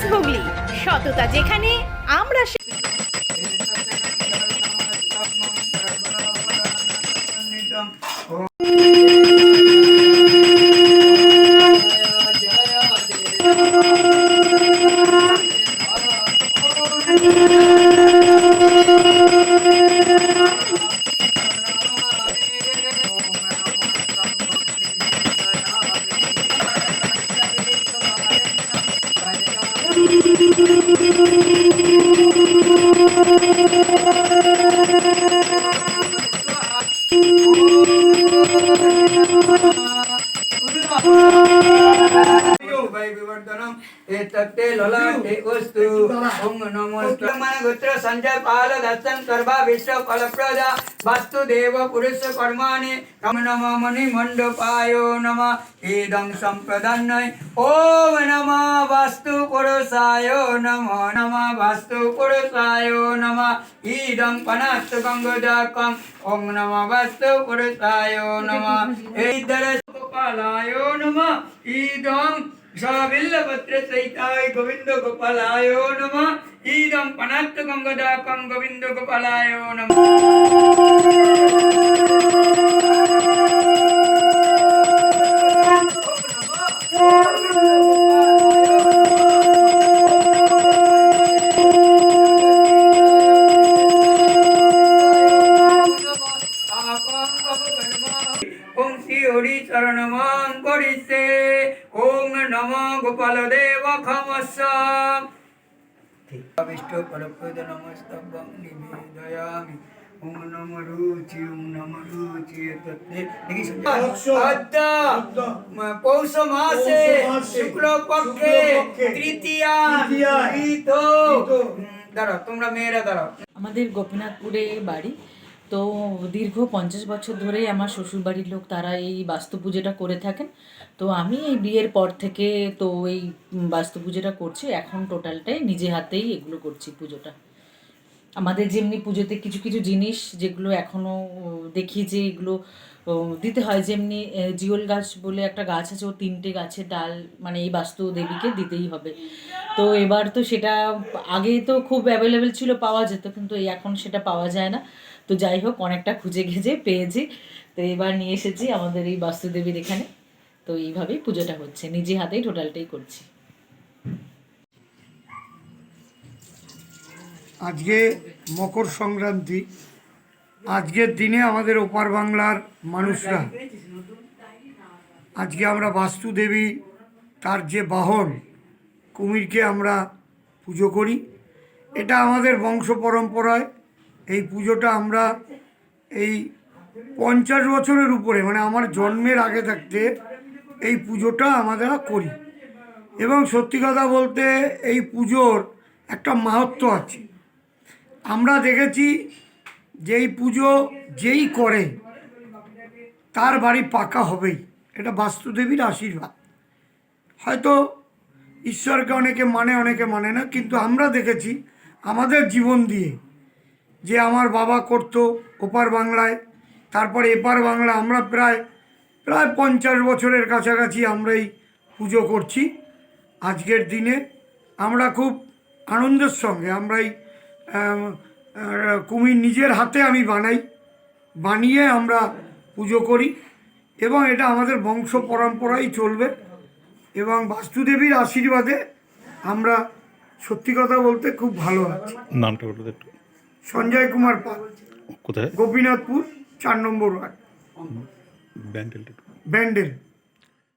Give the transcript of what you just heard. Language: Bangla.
নিউজ হুগলি সততা যেখানে আমরা সে- Thank you. તત્તે લલાટે વસ્તુ ઓમ નમો મન ગોત્ર સંજય પાલ દર્શન કરવા વિશ્વ ફલપ્રદા વાસ્તુ દેવ પુરુષ કર્માને કમ નમ મનિ મંડપાયો નમ એદમ સંપ્રદાન ઓમ નમ વાસ્તુ પુરુષાયો નમ નમ વાસ્તુ પુરુષાયો નમ ઈદમ પનાસ્ત ગંગોદાકમ ઓમ નમ વાસ્તુ પુરુષાયો નમ એ દર ગોપાલાયો નમ ઈદમ চৈতায় গোবিন্দ গোপালায় নম ইদম পনাত্ত গঙ্গদাকং গোবিন্দ গোপালায় নম চরণমং করিছে। ওম নম গোপাল দেব খমস্য বিষ্ণু পরপদ নমস্তভং নিবেদয়ামি। ওম নম রুচি ওম নম রুচি দেখি আদ্যা পৌষ মাসে শুক্ল পক্ষে তৃতীয়া দাঁড়াও তোমরা মেয়েরা দাঁড়াও। আমাদের গোপীনাথপুরে বাড়ি। তো দীর্ঘ পঞ্চাশ বছর ধরেই আমার শ্বশুরবাড়ির লোক তারা এই বাস্তু পুজোটা করে থাকেন। তো আমি এই বিয়ের পর থেকে তো এই বাস্তু পুজোটা করছি, এখন টোটালটাই নিজে হাতেই এগুলো করছি পুজোটা। আমাদের যেমনি পুজোতে কিছু কিছু জিনিস যেগুলো এখনও দেখি যে এগুলো দিতে হয়, যেমনি জিওল গাছ বলে একটা গাছ আছে, ও তিনটে গাছের ডাল মানে এই বাস্তু দেবীকে দিতেই হবে। তো এবার তো সেটা আগে তো খুব অ্যাভেলেবেল ছিল, পাওয়া যেত, কিন্তু এখন সেটা পাওয়া যায় না। তো যাই হোক, অনেকটা খুঁজে ঘেজে পেয়েছি। তো এবার নিয়ে এসেছি আমাদের এই বাস্তুদেবীর এখানে। তো এইভাবেই পুজোটা হচ্ছে। নিজে হাতেই টোটালটাই করছি। আজকে মকর সংক্রান্তি। আজকের দিনে আমাদের ওপার বাংলার মানুষরা, আজকে আমরা বাস্তুদেবী, তার যে বাহন, কুমিরকে আমরা পুজো করি। এটা আমাদের বংশ পরম্পরায় এই পুজোটা আমরা এই পঞ্চাশ বছরের উপরে মানে আমার জন্মের আগে থাকতে এই পুজোটা আমরা করি। এবং সত্যি কথা বলতে এই পুজোর একটা মাহাত্ম্য আছে। আমরা দেখেছি যেই পুজো যেই করে, তার বাড়ি পাকা হবেই। এটা বাস্তুদেবীর আশীর্বাদ। হয়তো ঈশ্বরকে অনেকে মানে অনেকে মানে না, কিন্তু আমরা দেখেছি আমাদের জীবন দিয়ে যে আমার বাবা করতো ওপার বাংলায়, তারপরে এপার বাংলা আমরা প্রায় প্রায় পঞ্চাশ বছরের কাছাকাছি আমরা এই পুজো করছি। আজকের দিনে আমরা খুব আনন্দের সঙ্গে আমরা এই কুমির নিজের হাতে আমি বানাই, বানিয়ে আমরা পুজো করি এবং এটা আমাদের বংশ পরম্পরাই চলবে এবং বাস্তুদেবীর আশীর্বাদে আমরা সত্যি কথা বলতে খুব ভালো আছি। নামটা একটু। সঞ্জয় কুমার পাল। কোথায়? গোপীনাথপুর চার নম্বর ওয়ার্ড। ব্যান্ডেল। ব্যান্ডেল।